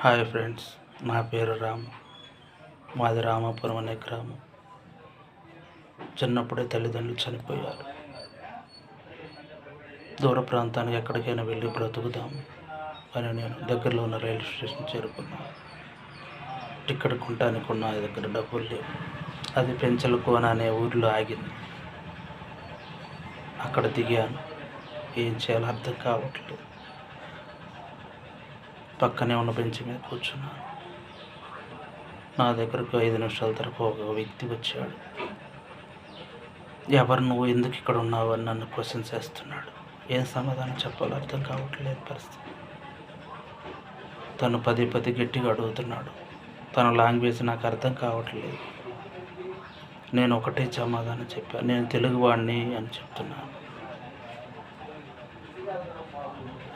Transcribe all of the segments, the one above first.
Hi friends నా పేరు రాము. మాది రామాపురం అనే గ్రామం. చిన్నప్పుడే తల్లిదండ్రులు చనిపోయారు. దూర ప్రాంతానికి ఎక్కడికైనా వెళ్ళి బ్రతుకుదాం అని నేను దగ్గరలో ఉన్న రైల్వే స్టేషన్ చేరుకున్నాను. టికెట్ కొనడానికి ఉన్న నా దగ్గర డబ్బులు లేవు. అది పెంచల కోన అనే ఊరిలో ఆగింది. అక్కడ దిగాను. ఏం చేయాలో అర్థం కావట్లేదు. పక్కనే ఉన్న బెంచ్ మీద కూర్చున్నాను. నా దగ్గరకు ఐదు నిమిషాల తరపు ఒక వ్యక్తి వచ్చాడు. ఎవరు నువ్వు? ఎందుకు ఇక్కడ ఉన్నావు? అని నన్ను క్వశ్చన్ చేస్తున్నాడు. ఏం సమాధానం చెప్పాలో అర్థం కావట్లేదు పరిస్థితి. తను పది పది గట్టిగా అడుగుతున్నాడు. తన లాంగ్వేజ్ నాకు అర్థం కావట్లేదు. నేను ఒకటే సమాధానం చెప్పాను నేను తెలుగువాడిని అని చెప్తున్నాను.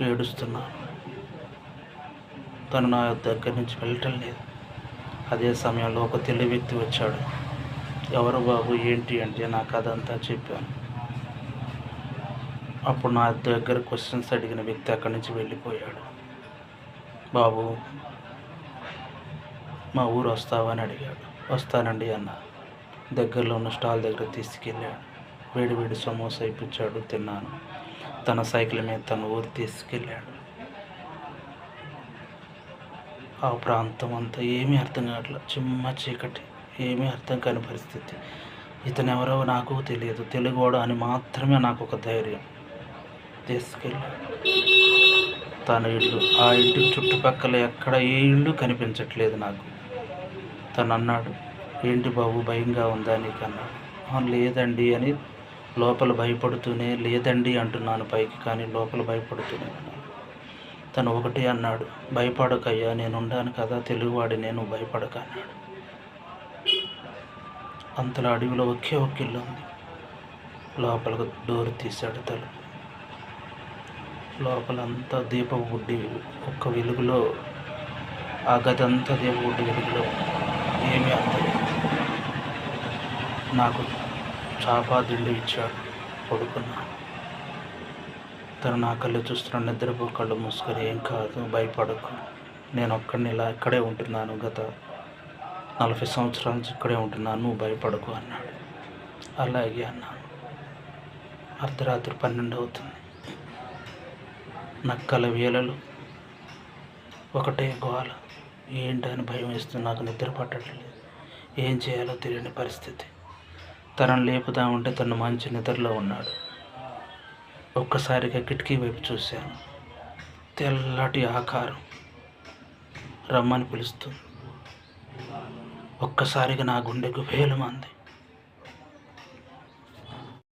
ఏడుస్తున్నాను. తను నా దగ్గర నుంచి వెళ్ళటం లేదు. అదే సమయంలో ఒక తెలుగు వ్యక్తి వచ్చాడు. ఎవరు బాబు? ఏంటి అంటే నాకు అదంతా చెప్పాను. అప్పుడు నా దగ్గర క్వశ్చన్స్ అడిగిన వ్యక్తి అక్కడి నుంచి వెళ్ళిపోయాడు. బాబు మా ఊరు వస్తావని అడిగాడు. వస్తానండి అన్న. దగ్గరలో ఉన్న స్టాల్ దగ్గర తీసుకెళ్ళాడు. వేడి వేడి సమోసా ఇప్పించాడు తిన్నాను. తన సైకిల్ మీద తన ఊరు తీసుకెళ్ళాడు. ఆ ప్రాంతం అంతా ఏమీ అర్థం కావట్లేదు చిమ్మ చీకటి ఏమీ అర్థం కాని పరిస్థితి. ఇతను ఎవరో నాకు తెలియదు. తెలుగువాడు అని మాత్రమే నాకు ఒక ధైర్యం. తీసుకెళ్ళి. తన ఇల్లు. ఆ ఇంటి చుట్టుపక్కల ఎక్కడ ఏ ఇల్లు కనిపించట్లేదు నాకు. తను అన్నాడు ఏంటి బాబు భయంగా ఉందా నీకు అన్నాడు లేదండి అని లోపల భయపడుతూనే లేదండి అంటున్నాను పైకి కానీ లోపల భయపడుతూనే ఉన్నాను. తను ఒకటే అన్నాడు. భయపడకయ్యా నేను ఉండాను కదా తెలుగువాడి నేను భయపడక అన్నాడు. అంతలో అడవిలో ఒకే ఒక ఇల్లు ఉంది. లోపల డోర్ తీశాడు తలుపు లోపలంతా దీపపు గుడ్డి ఒక్క వెలుగులో ఆ గదంతా దీపగుడ్డి వెలుగులో ఏమీ అందలేదు. నాకు చాపా దిండు ఇచ్చాడు పడుకున్నాను. తను నా కళ్ళు చూస్తున్నాడు నిద్రపో కళ్ళు మూసుకొని ఏం కాదు భయపడకు. నేను ఒక్కడిని ఇలా ఇక్కడే ఉంటున్నాను. గత నలభై సంవత్సరాల నుంచి ఇక్కడే ఉంటున్నాను. నువ్వు భయపడకు అన్నాడు. అలాగే అన్నాను. అర్ధరాత్రి పన్నెండు అవుతుంది. నక్కల వేలలు ఒకటే గోల. ఏంటని భయం వేస్తుంది. నాకు నిద్ర పట్టట్లేదు. ఏం చేయాలో తెలియని పరిస్థితి. తనను లేపుదామంటే తను మంచి నిద్రలో ఉన్నాడు. ఒక్కసారిగా కిటికీ వైపు చూశాను. తెల్లటి ఆకారం రమ్మని పిలుస్తుంది. ఒక్కసారిగా నా గుండెకు వేలమంది